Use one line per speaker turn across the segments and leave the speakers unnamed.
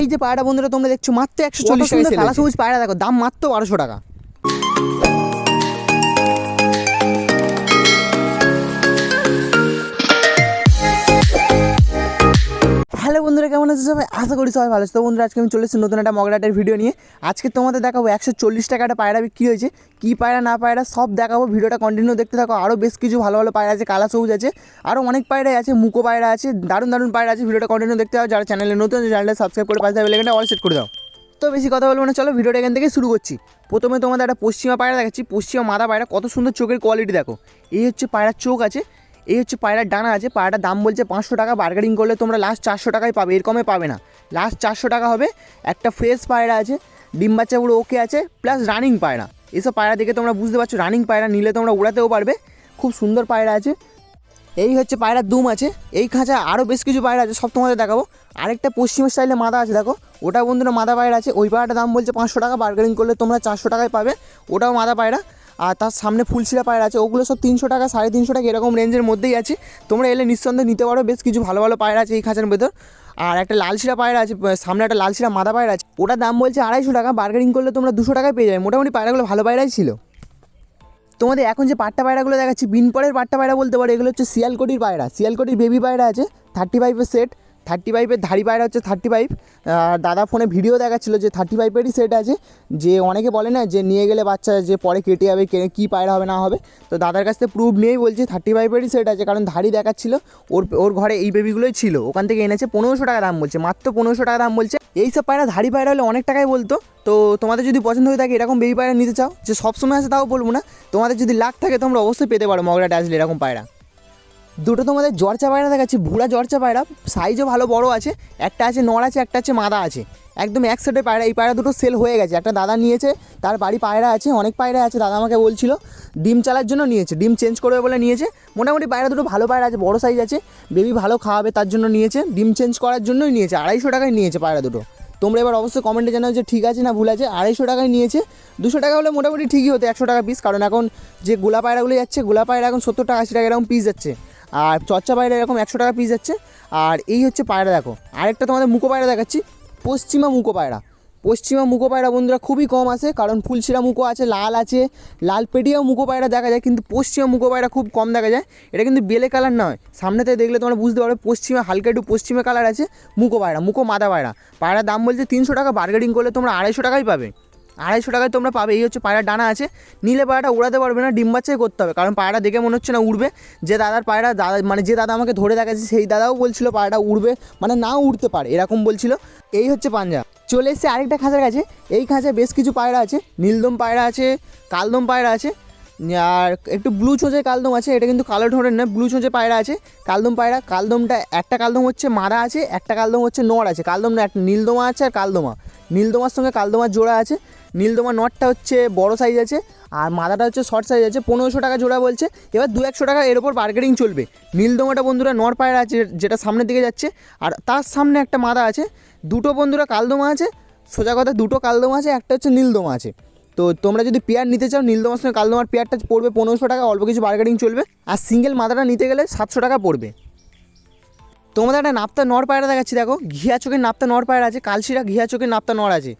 এই যে পায়রা বন্ধুরা তোমরা দেখছ মাত্র একশো চল্লিশ টাকা সবুজ পায়রা দেখো দাম মাত্র বারোশো টাকা। বন্ধুরা কেমন আছে সবাই? আশা করি সবাই ভালো আছে। তো বন্ধুরা, আজকে আমি চলে এসেছি নতুন একটা মগরাটের ভিডিও নিয়ে। আজকে তোমাদের দেখাবো একশো চল্লিশ টাকা একটা পায়রা বিক্রি হয়েছে। কী পায়রা, না পায়রা, সব দেখাবো। ভিডিওটা কন্টিনিউ দেখতে থাকো। আরও বেশ কিছু ভালো ভালো পায়রা আছে, কালা সবুজ আছে আরও অনেক পায়রাই আছে, মুকো পায়রা আছে, দারুণ দারুণ পায়রা আছে। ভিডিওটা কন্টিনিউ দেখতে হবে যারা চ্যানেলে নতুন চ্যানেলটা সাবস্ক্রাইব করে পাশে বেলেগেনটা অল সেট করে দাও। তো বেশি কথা বলব না, চলো ভিডিওটা এখান থেকে শুরু করছি। প্রথমে তোমাদের একটা পশ্চিমা পায়রা দেখাচ্ছি। পশ্চিমা মাদা পায়রা, কত সুন্দর চোখের কোয়ালিটি দেখো। এই হচ্ছে পায়রার চোখ আছে। এই হচ্ছে পায়রার ডানা আছে, পায়রাটার দাম বলছে পাঁচশো টাকা বার্গেনিং করলে তোমরা লাস্ট চারশো টাকায় পাবে এর কমে পাবে না। লাস্ট চারশো টাকা হবে, একটা ফ্রেশ পায়রা আছে, ডিম বাচ্চা পুরো ওকে আছে প্লাস রানিং পায়রা। এসব পায়রা দেখে তোমরা বুঝতে পারছ রানিং পায়রা নিলে তোমরা উড়াতেও পারবে, খুব সুন্দর পায়রা আছে। এই হচ্ছে পায়রার দুম আছে, এই খাঁচা আরও বেশ কিছু পায়রা আছে, সব তোমাদের দেখাবো। আরেকটা পশ্চিম স্টাইলে মাদা আছে, দেখো, ওটা বন্ধুরা মাদা পায়রা আছে, ওই পায়রাটার দাম বলছে পাঁচশো টাকা বার্গেনিং করলে তোমরা চারশো টাকায় পাবে, ওটাও মাদা পায়রা। আর তার সামনে ফুলশিরা পায়রা আছে, ওগুলো সব তিনশো টাকা, সাড়ে তিনশো টাকা এরকম রেঞ্জের মধ্যেই আছে। তোমরা এলে নিঃসন্দেহে নিতে পারো, বেশ কিছু ভালো ভালো পায়রা আছে এই খাঁচার ভেতর। আর একটা লালশিরা পায়রা আছে সামনে একটা লালশিরা মাদা পায়রা আছে, ওটার দাম বলছে আড়াইশো টাকা বার্গেনিং করলে তোমরা দুশো টাকায় পেয়ে যাবে। মোটামুটি পায়রাগুলো ভালো পায়রাই ছিল। তোমাদের এখন যে পাট্টা পায়রাগুলো দেখাচ্ছি বিনপরের পাট্টা পায়রা বলতে পারো, এগুলো হচ্ছে শিয়ালকটির পায়রা। শিয়ালকটির বেবি পায়রা আছে থার্টি ফাইভের সেট থার্টি ফাইভের ধাড়ি পায়রা হচ্ছে থার্টি ফাইভ দাদা ফোনে ভিডিও দেখাচ্ছিল যে থার্টি ফাইভেরই সেট আছে। যে অনেকে বলে না যে নিয়ে গেলে বাচ্চা যে পরে কেটে যাবে কে- কী পায়রা হবে না হবে। তো দাদার কাছ থেকে প্রুফ নিয়েই বলছে থার্টি ফাইভেরই সেট আছে। কারণ ধাড়ি দেখাচ্ছিল, ওর ওর ঘরে এই বেবিগুলোই ছিল। ওখান থেকে এনেছে পনেরোশো টাকা দাম বলছে, মাত্র পনেরোশো টাকা দাম বলছে। এই সব পায়রা ধাড়ি পায়রা হলে অনেক টাকাই বলতো। তো তোমাদের যদি পছন্দ হয়ে থাকে এরকম বেবি পায়রা নিতে চাও, যে সবসময় আছে তাও বলব না। তোমাদের যদি লাখ থাকে তোমরা অবশ্যই পেতে পারো মগরা আসলে এরকম পায়রা। দুটো তোমাদের জর্চা পায়রা দেখাচ্ছি ভুড়া জর্চা পায়রা সাইজও ভালো, বড় আছে, একটা আছে নড় আছে, একটা আছে মাদা আছে। একদম এক সেটের পায়রা, এই পায়রা দুটো সেল হয়ে গেছে। একটা দাদা নিয়েছে, তার বাড়ি পায়রা আছে, অনেক পায়রা আছে, দাদা আমাকে বলছিল, ডিম চালার জন্য নিয়েছে, ডিম চেঞ্জ করবে বলে নিয়েছে। মোটামুটি পায়রা দুটো ভালো পায়রা আছে, বড় সাইজ আছে বেবি ভালো খাওয়াবে তার জন্য নিয়েছে, ডিম চেঞ্জ করার জন্যই নিয়েছে, আড়াইশো টাকায় নিয়েছে পায়রা দুটো। তোমরা এবার অবশ্যই কমেন্টে জানাও যে ঠিক আছে না ভুল আছে, আড়াইশো টাকায় নিয়েছে, দুশো টাকা হলে মোটামুটি ঠিকই হতো, একশো টাকা পিস কারণ এখন যে গোলা পায়রাগুলো যাচ্ছে, গোলা পায়রা এখন সত্তর টাকা, আশি টাকা এরকম পিস যাচ্ছে। আর চর্চা পায়রা এরকম একশো টাকা পিস যাচ্ছে। আর এই হচ্ছে পায়রা দেখো। আরেকটা তোমাদের মুখো পায়রা দেখাচ্ছি। পশ্চিমা মুখো পায়রা। পশ্চিমা মুখো পায়রা বন্ধুরা খুবই কম আছে, কারণ ফুলশিরা মুখো আছে, লাল আছে, লাল পেটিয়াও মুখো পায়রা দেখা যায়, কিন্তু পশ্চিমা মুখো পায়রা খুব কম দেখা যায়। এটা কিন্তু বেলে কালার নয়। সামনে থেকে দেখলে তোমরা বুঝতে পারবে, পশ্চিমা হালকা একটু পশ্চিমা কালার আছে, মুখো পায়রা, মুখো মাদা পায়রা। পায়রার দাম বলছে তিনশো টাকা বার্গেনিং করলে তোমরা আড়াইশো টাকাই পাবে। আড়াইশো টাকায় তোমরা পাবে, এই হচ্ছে পায়রা ডানা আছে। নিলে পায়রাটা উড়াতে পারবে না, ডিম বাচ্চাই করতে হবে, কারণ পায়রা দেখে মনে হচ্ছে না উড়বে। যে দাদার পায়রা, দাদা মানে যে দাদা আমাকে ধরে দেখাচ্ছে, সেই দাদাও বলছিল পায়রাটা উড়বে মানে না উড়তে পারে, এরকম বলছিল। এই হচ্ছে পাঞ্জা। চলে এসছে আরেকটা খাঁচার কাছে, এই খাঁচায় বেশ কিছু পায়রা আছে, নীলদম পায়রা আছে, কালদম পায়রা আছে আর একটু ব্লু চোঁচে কালদম আছে, এটা কিন্তু কালো ঠোঁটের না ব্লু চোঁচে পায়রা আছে। কালদম পায়রা, কালদমটা একটা কালদম হচ্ছে মাদা আছে, একটা কালদম হচ্ছে নড় আছে। কালদম না একটা নীলদমা আছে আর কালদমা। নীলদমার সঙ্গে কালদমার জোড়া আছে। নীলদমা নটটা হচ্ছে বড় সাইজ আছে, আর মাদাটা হচ্ছে শর্ট সাইজ আছে, পনেরোশো টাকা জোড়া বলছে। এবার দু একশো টাকা এর ওপর বার্গেনিং চলবে। নীলদমাটা বন্ধুরা নর পায়রা আছে, যেটা সামনের দিকে যাচ্ছে, আর তার সামনে একটা মাদা আছে। দুটো বন্ধুরা কালদমা আছে, সোজা কথা দুটো কালদমা আছে, একটা হচ্ছে নীলদমা আছে। তো তোমরা যদি পেয়ার নিতে চাও, নীলদমার সঙ্গে কালদমার পেয়ারটা পড়বে পনেরোশো টাকা, অল্প কিছু বার্গেনিং চলবে। আর সিঙ্গেল মাদাটা নিতে গেলে সাতশো টাকা পড়বে। তোমাদের একটা নাপ্তা নর পায়রা দেখাচ্ছি, দেখো। ঘিয়া চোখের নাপ্তা নর পায়রা আছে, কালশিরা ঘিয়া চোখের নাপ্তা নর আছে।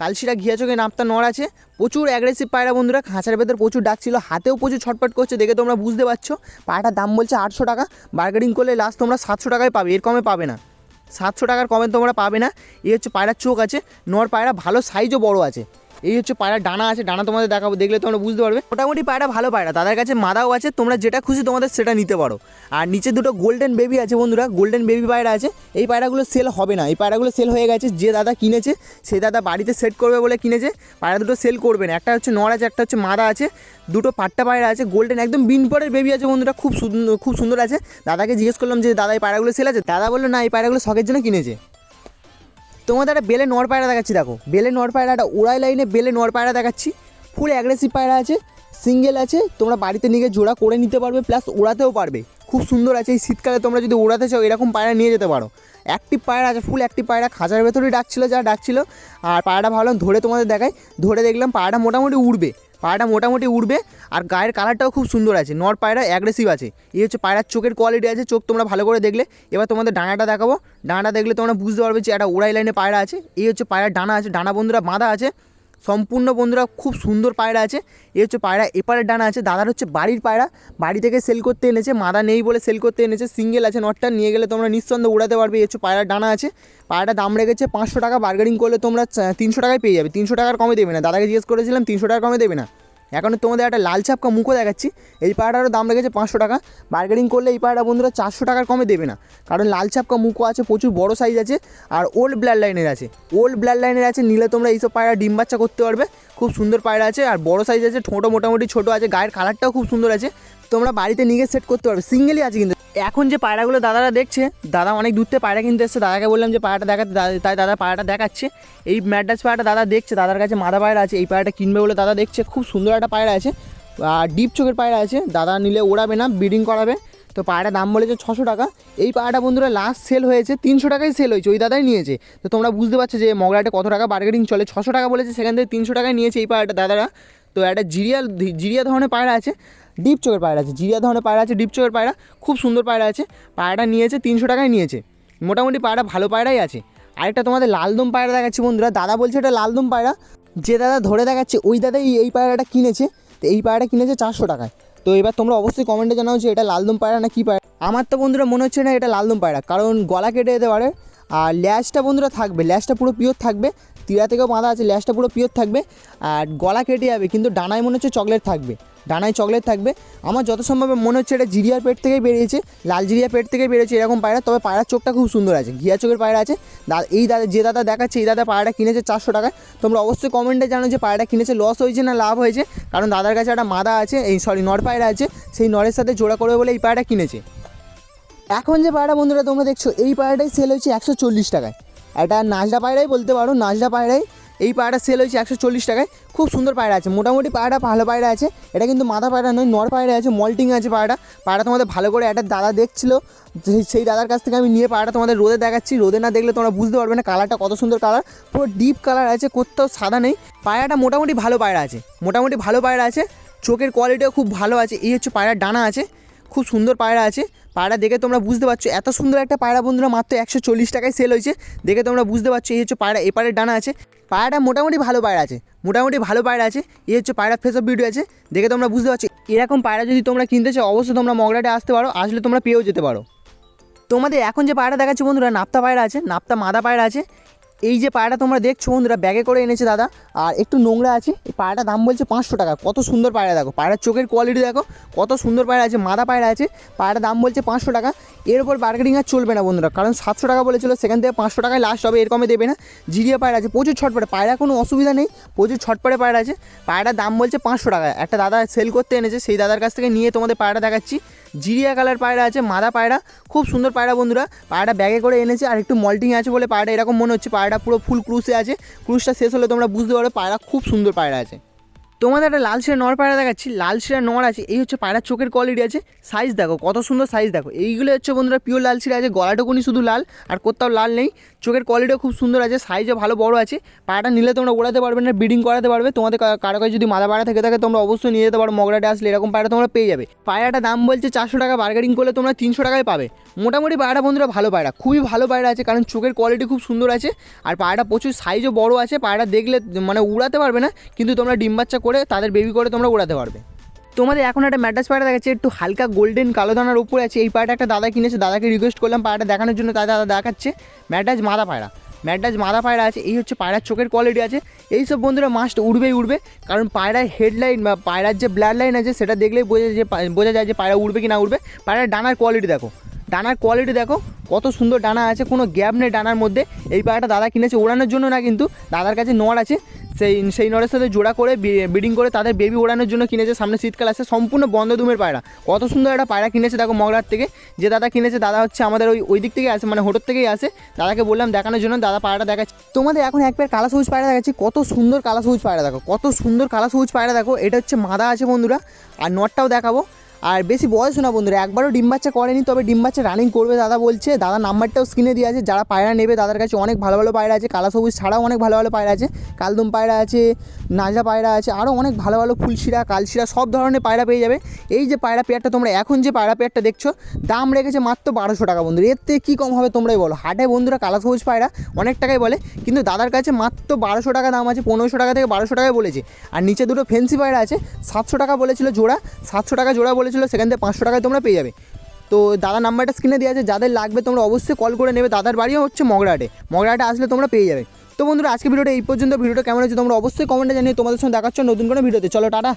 কালশিরা ঘিয়া চোখের নাপ্তা নর আছে। প্রচুর অ্যাগ্রেসিভ পায়রা বন্ধুরা, খাঁচার ভেতর প্রচুর ডাকছিল হাতেও প্রচুর ছটপট করছে, দেখে তোমরা বুঝতে পারছ। পায়রাটার দাম বলছে আটশো টাকা বার্গেনিং করলে লাস্ট তোমরা সাতশো টাকায় পাবে, এর কমে পাবে না। সাতশো টাকার কমে তোমরা পাবে না। এই হচ্ছে পায়রার চোখ আছে, নর পায়রা ভালো সাইজও বড় আছে। এই হচ্ছে পায়রা ডানা আছে, ডানা তোমাদের দেখাবো, দেখলে তোমরা বুঝতে পারবে। মোটামুটি পায়রা ভালো পায়রা, তাদের কাছে মাদাও আছে, তোমরা যেটা খুশি তোমাদের সেটা নিতে পারো। আর নিচে দুটো গোল্ডেন বেবি আছে বন্ধুরা গোল্ডেন বেবি পায়রা আছে। এই পায়রাগুলো সেল হবে না, এই পায়রাগুলো সেল হয়ে গেছে, যে দাদা কিনেছে সেই দাদা বাড়িতে সেট করবে বলে কিনেছে, পায়রা দুটো সেল করবে না। একটা হচ্ছে নড় আছে, একটা হচ্ছে মাদা আছে, দুটো পাট্টা পায়রা আছে গোল্ডেন একদম বিনপরের বেবি আছে বন্ধুরা, খুব সুন্দর খুব সুন্দর আছে। দাদাকে জিজ্ঞেস করলাম যে, দাদা, এই পায়রাগুলো সেল আছে? দাদা বলল, না, এই পায়রাগুলো শখের জন্য কিনেছে। তোমাদের একটা বেলে নর পায়রা দেখাচ্ছি, দেখো। বেলে নর পায়রা, একটা উড়াই লাইনে বেলে নর পায়রা দেখাচ্ছি। ফুল অ্যাগ্রেসিভ পায়রা আছে সিঙ্গেল আছে, তোমরা বাড়িতে নিয়ে জোড়া করে নিতে পারবে প্লাস ওড়াতেও পারবে। খুব সুন্দর আছে, এই শীতকালে তোমরা যদি ওড়াতে চাও, এরকম পায়রা নিয়ে যেতে পারো। অ্যাক্টিভ পায়রা আছে ফুল অ্যাক্টিভ পায়রা, খাঁচার ভেতরেই ডাকছিলো, যা ডাকছিলো। আর পায়রাটা ভাবলাম ধরে তোমাদের দেখাই, ধরে দেখলাম পায়রাটা মোটামুটি উড়বে। পায়রাটা মোটামুটি উঠবে আর গায়ের কালারটাও খুব সুন্দর আছে। নর পায়রা অ্যাগ্রেসিভ আছে। এই হচ্ছে পায়রার চোখের কোয়ালিটি আছে, চোখ তোমরা ভালো করে দেখলে। এবার তোমাদের ডানাটা দেখাবো। ডানাটা দেখলে তোমরা বুঝতে পারবে যে একটা ওড়াই লাইনে পায়রা আছে। এই হচ্ছে পায়রার ডানা আছে, ডানা বন্ধুরা বাঁধা আছে। সম্পূর্ণ বন্ধুরা খুব সুন্দর পায়রা আছে। এ হচ্ছে পায়রা, এপারের ডানা আছে, দাদার হচ্ছে বাড়ির পায়রা। বাড়ি থেকে সেল করতে এনেছে, মাদা নেই বলে সেল করতে এনেছে সিঙ্গেল আছে নটটা নিয়ে গেলে তোমরা নিঃসন্দেহে উড়াতে পারবে। এ হচ্ছে পায়রার ডানা আছে, পায়রাটা দাম রেখেছে পাঁচশো টাকা বার্গেনিং করলে তোমরা তিনশো টাকায় পেয়ে যাবে। তিনশো টাকার কমে দেবে না। দাদাকে জিজ্ঞেস করেছিলাম, তিনশো টাকার কমে দেবে না। এখন তোমাদের একটা লাল ছাপকা মুখও দেখাচ্ছি। এই পাড়াটারও দাম রেখেছে পাঁচশো টাকা। বার্গেনিং করলে এই পাড়াটা বন্ধুরা চারশো টাকার কমে দেবে না। কারণ লাল ছাপকা মুখও আছে, প্রচুর বড় সাইজ আছে আর ওল্ড ব্ল্যাড লাইনের আছে। ওল্ড ব্ল্যাড লাইনের আছে, নিলে তোমরা এইসব পায়রা ডিম বাচ্চা করতে পারবে। খুব সুন্দর পায়রা আছে আর বড় সাইজ আছে ঠোঁটো মোটামুটি ছোটো আছে, গায়ের কালারটাও খুব সুন্দর আছে। তোমরা বাড়িতে নিয়ে সেট করতে পারবে সিঙ্গেলই আছে কিন্তু। এখন যে পায়রাগুলো দাদারা দেখছে, দাদা অনেক দূর থেকে পায়রা কিনতে এসছে, দাদাকে বললাম যে পায়রাটা দেখাতে তাই দাদা পায়রাটা দেখাচ্ছে। এই ম্যাড্রাস পায়রাটা দাদা দেখছে, দাদার কাছে মাদা পায়রা আছে, এই পায়রাটা কিনবে বলে দাদা দেখছে, খুব সুন্দর একটা পায়রা আছে। আর ডিপ চোখের পায়রা আছে, দাদা নিলে ওড়াবে না ব্রিডিং করাবে। তো পায়রার দাম বলেছে ছশো টাকা। এই পায়রাটা বন্ধুরা লাস্ট সেল হয়েছে, তিনশো টাকায় সেল হয়েছে, ওই দাদাই নিয়েছে। তো তোমরা বুঝতে পারছ যে মগরাটে কত টাকা বার্গেনিং চলে? ছশো টাকা বলেছে, সেখান থেকে তিনশো টাকায় নিয়েছে এই পায়রাটা দাদারা। তো একটা জিরিয়া জিরিয়া ধরনের পায়রা আছে, ডিপ চোখের পায়রা আছে, জিরিয়া ধরনের পায়রা আছে, ডিপ চোখের পায়রা, খুব সুন্দর পায়রা আছে। পায়রাটা নিয়েছে, তিনশো টাকায় নিয়েছে। মোটামুটি পায়রা ভালো পায়রাই আছে। আরেকটা তোমাদের লালদম পায়রা দেখাচ্ছি বন্ধুরা, দাদা বলছে এটা লালদম পায়রা। যে দাদা ধরে দেখাচ্ছে, ওই দাদাই এই পায়রাটা কিনেছে। তো এই পায়রাটা কিনেছে চারশো টাকায়। তো এবার তোমরা অবশ্যই কমেন্টে জানাও যে এটা লালদম পায়রা না কী পায়রা। আমার তো বন্ধুরা মনে হচ্ছে না এটা লালদম পায়রা, কারণ গলা কেটে যেতে পারে। আর ল্যাশটা বন্ধুরা থাকবে, ল্যাশটা পুরো পিওর থাকবে। তীরা থেকেও বাঁধা আছে, ল্যাশটা পুরো পিওর থাকবে। আর গলা কেটে যাবে, কিন্তু ডানায় মনে হচ্ছে চকলেট থাকবে। ডানায় চকলেট থাকবে। আমার যত সম্ভব মনে হচ্ছে এটা জিরিয়ার পেট থেকেই বেরিয়েছে, লাল জিরিয়া পেট থেকে বেরিয়েছে এরকম পায়রা, তবে পায়রার চোখটা খুব সুন্দর আছে, ঘিয়া চোখের পায়রা আছে। এই দাদা, যে দাদা দেখাচ্ছে, এই দাদা পায়রাটা কিনেছে চারশো টাকায়। তোমরা অবশ্যই কমেন্টে জানো যে পায়রাটা কিনেছে লস হয়েছে না লাভ হয়েছে, কারণ দাদার কাছে একটা মাদা আছে, এই সরি নর পায়রা আছে, সেই নরের সাথে জোড়া করবে বলে এই পায়রাটা কিনেছে। এখন যে পায়রা বন্ধুরা তোমরা দেখছ, এই পায়রাটাই সেল হয়েছে একশো চল্লিশ টাকায়। এটা নাজরা পায়রাই বলতে পারো, নাজরা পায়রাই এই পায়রা সেল হয়েছে একশো চল্লিশ টাকায়। খুব সুন্দর পায়রা আছে। মোটামুটি পায়রা ভালো পায়রা আছে। এটা কিন্তু মাথা পায়রা নয়, নর পায়রা আছে মল্টিং আছে পায়রা পায়রা তোমাদের ভালো করে একটা দাদা দেখছিল। সেই- দাদার কাছ থেকে আমি নিয়ে পায়রা তোমাদের রোদে দেখাচ্ছি। রোদে না দেখলে তোমরা বুঝতে পারবে না কালারটা কত সুন্দর কালার পুরো ডিপ কালার আছে, কোথাও সাদা নেই। পায়রাটা মোটামুটি ভালো পায়রা আছে। মোটামুটি ভালো পায়রা আছে। চোখের কোয়ালিটিও খুব ভালো আছে। এই হচ্ছে পায়রার ডানা আছে। খুব সুন্দর পায়রা আছে। পায়রা দেখে তোমরা বুঝতে পারছ, এত সুন্দর একটা পায়রা বন্ধুরা, মাত্র একশো চল্লিশ টাকায় সেল হয়েছে। দেখে তোমরা বুঝতে পারছ, এই হচ্ছে পায়রা এপারের ডানা আছে। পায়রাটা মোটামুটি ভালো পায়রা আছে, মোটামুটি ভালো পায়রা আছে। এই হচ্ছে পায়রা ফেস অফ ভিডিও আছে, দেখে তোমরা বুঝতে পারছ। এরকম পায়রা যদি তোমরা কিনতে চাও, অবশ্যই তোমরা মগরাটে আসতে পারো, আসলে তোমরা পেয়েও যেতে পারো। তোমাদের এখন যে পায়রা দেখাচ্ছি বন্ধুরা, নাপ্তা পায়রা আছে, নাপ্তা মাদা পায়রা আছে। এই যে পায়রাটা তোমরা দেখছ বন্ধুরা ব্যাগে করে এনেছে দাদা। আর একটু নোংরা আছে, এই পায়রাটার দাম বলছে পাঁচশো টাকা। কত সুন্দর পায়রা দেখো পায়রার চোখের কোয়ালিটি দেখো, কত সুন্দর পায়রা আছে, মাদা পায়রা আছে পায়রার দাম বলছে পাঁচশো টাকা। এর উপর বার্গেনিং আর চলবে না বন্ধুরা, কারণ সাতশো টাকা বলেছিল, সেখান থেকে পাঁচশো টাকায় লাস্ট হবে এর কমে দেবে না। জিরিয়া পায়রা আছে, প্রচুর ছটপটে পায়রা কোনো অসুবিধা নেই, প্রচুর ছটপটে পায়রা আছে। পায়রার দাম বলছে পাঁচশো টাকা। একটা দাদা সেল করতে এনেছে, সেই দাদার কাছ থেকে নিয়ে তোমাদের পায়রা দেখাচ্ছি। জিরিয়া কালার পায়রা আছে, মাদা পায়রা খুব সুন্দর পায়রা বন্ধুরা। পায়রাটা ব্যাগে করে এনেছে, আর একটু মল্টিং আছে বলে পায়রাটা এরকম মনে হচ্ছে পায়রাটা পুরো ফুল ক্রুশে আছে। ক্রুশটা শেষ হলে তোমরা বুঝতে পারবে পায়রা খুব সুন্দর পায়রা আছে। তোমাদের একটা লাল শিরা নর পায়রা দেখাচ্ছি, লাল শিরা নর আছে, এই হচ্ছে পায়রার চোখের কোয়ালিটি আছে সাইজ দেখো, কত সুন্দর সাইজ দেখো, এইগুলো হচ্ছে বন্ধুরা পিওর লাল শিরা আছে, গলাটুকুনি শুধু লাল, আর কোথাও লাল নেই, চোখের কোয়ালিটিও খুব সুন্দর আছে সাইজও ভালো বড় আছে, পায়রাটা নিলে তোমরা ওড়াতে পারবে না ব্রিডিং করাতে পারবে, তোমাদের কারও কাছে যদি মাদা পায়রা থেকে থাকে তোমরা অবশ্যই নিয়ে যেতে পারো মগরাটে আসলে এরকম পায়রা তোমরা পেয়ে যাবে পায়রাটা দাম বলছে চারশো টাকা বার্গেনিং করলে তোমরা তিনশো টাকায় পাবে, মোটামুটি পায়রা বন্ধুরা ভালো পায়রা, খুবই ভালো পায়রা আছে, কারণ চোখের কোয়ালিটি খুব সুন্দর আছে, আর পায়রাটা প্রচুর সাইজও বড় আছে পায়রা দেখলে মানে উড়াতে পারবে না, কিন্তু তোমরা ডিম বাচ্চা করে তাদের বেবি করে তোমরা উড়াতে পারবে। তোমাদের এখন একটা ম্যাড্রাস পায়রা দেখাচ্ছে, একটু হালকা গোল্ডেন কালো দানার উপরে আছে, এই পায়রাটা একটা দাদা কিনেছে, দাদাকে রিকোয়েস্ট করলাম পায়রাটা দেখানোর জন্য, তাই দাদা দেখাচ্ছে। ম্যাড্রাস মাদা পায়রা ম্যাড্রাস মাদা পায়রা আছে, এই হচ্ছে পায়রার চোখের কোয়ালিটি আছে। এই সব বন্ধুরা মাস্ট উড়বেই উড়বে, কারণ পায়রার হেডলাইন বা পায়রার যে ব্লাড লাইন আছে, সেটা দেখলেই বোঝা যে বোঝা যায় যে পায়রা উড়বে কি না উড়বে। পায়রার ডানার কোয়ালিটি দেখো। ডানার কোয়ালিটি দেখো, কত সুন্দর ডানা আছে, কোনো গ্যাপ নেই ডানার মধ্যে। এই পায়রাটা দাদা কিনেছে ওড়ানোর জন্য না কিন্তু, দাদার কাছে নড় আছে। সেই সেই নড়ের সাথে জোড়া করে ব্রিডিং করে তাদের বেবি ওড়ানোর জন্য কিনেছে, সামনে শীতকাল আসে সম্পূর্ণ বন্ধ দুমের পায়রা। কত সুন্দর একটা পায়রা কিনেছে দেখো মগরার থেকে। যে দাদা কিনেছে, দাদা হচ্ছে আমাদের ওই ওই দিক থেকে আসে মানে হোটোর থেকেই আসে। দাদাকে বললাম দেখানোর জন্য, দাদা পায়রাটা দেখাচ্ছে। তোমাদের এখন এক পেয়ার কালা সবুজ পায়রা দেখাচ্ছি, কত সুন্দর কালা সবুজ পায়রা দেখো, কত সুন্দর কালা সবুজ পায়রা দেখো। এটা হচ্ছে মাদা আছে বন্ধুরা, আর নটটাও দেখাবো। আর বেশি বয়স না বন্ধুরা, একবারও ডিম বাচ্চা করেনি, তবে ডিম বাচ্চা রানিং করবে, দাদা বলছে। দাদা নাম্বারটাও স্ক্রিনে দিয়ে আছে, যারা পায়রা নেবে দাদার কাছে অনেক ভালো ভালো পায়রা আছে, কালা সবুজ ছাড়াও অনেক ভালো ভালো পায়রা আছে, কালদম পায়রা আছে নাজা পায়রা আছে আরও অনেক ভালো ভালো ফুলশিরা, কালশিরা, সব ধরনের পায়রা পেয়ে যাবে। এই যে পায়রা পেয়ারটা তোমরা এখন যে পায়রা পেয়ারটা দেখছ, দাম রেখেছে মাত্র বারোশো টাকা বন্ধুরা। এর থেকে কী কম হবে তোমরাই বলো। হাটে বন্ধুরা কালা সবুজ পায়রা অনেক টাকাই বলে, কিন্তু দাদার কাছে মাত্র বারোশো টাকা দাম আছে, পনেরোশো টাকা থেকে বারোশো টাকায় বলেছে। আর নিচে দুটো ফেন্সি পায়রা আছে, সাতশো টাকা বলেছিল জোড়া, সাতশো টাকা জোড়া বলেছিল সেখান থেকে পাঁচশো টাকায় তোমরা পেয়ে যাবে। তো দাদা নাম্বারটা স্ক্রিনে দেওয়া আছে, যাদের লাগবে তোমরা অবশ্যই কল করে নেবে। দাদার বাড়িও হচ্ছে মগরাটে। মগরাহাটে আসলে তোমরা পেয়ে যাবে। তো বন্ধুরা আজকে ভিডিওটা এই পর্যন্ত। ভিডিওটা কেমন হয়েছে তোমরা অবশ্যই কমেন্টে জানিয়ে তোমাদের সঙ্গে দেখাচ্ছ নতুন কোনো ভিডিওতে। চলো, টাটা।